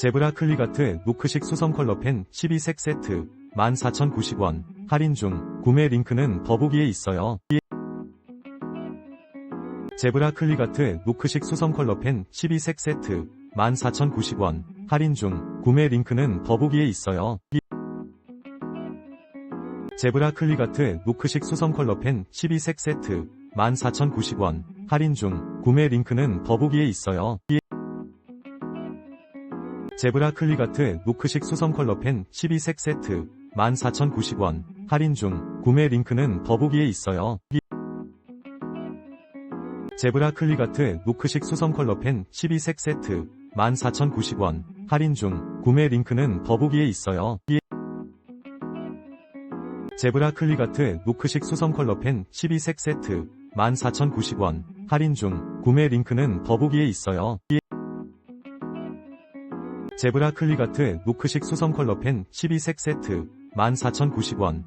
제브라 클리가트 노크식 수성 컬러 펜 12색 세트 14,090원 할인 중 구매 링크는 더보기에 있어요. 제브라 클리가트 노크식 수성 컬러 펜 12색 세트 14,090원 할인 중 구매 링크는 더보기에 있어요. 제브라 클리가트 노크식 수성 컬러 펜 12색 세트 14,090원 할인 중 구매 링크는 더보기에 있어요. 제브라 클리가트 노크식 수성 컬러 펜 12색 세트 14,090원 할인 중 구매 링크는 더보기에 있어요. 제브라 클리가트 노크식 수성 컬러 펜 12색 세트 14,090원 할인 중 구매 링크는 더보기에 있어요. 제브라 클리가트 노크식 수성 컬러 펜 12색 세트 14,090원 할인 중 구매 링크는 더보기에 있어요. 제브라 클리가트 노크식 수성 컬러 펜 12색 세트 14,090원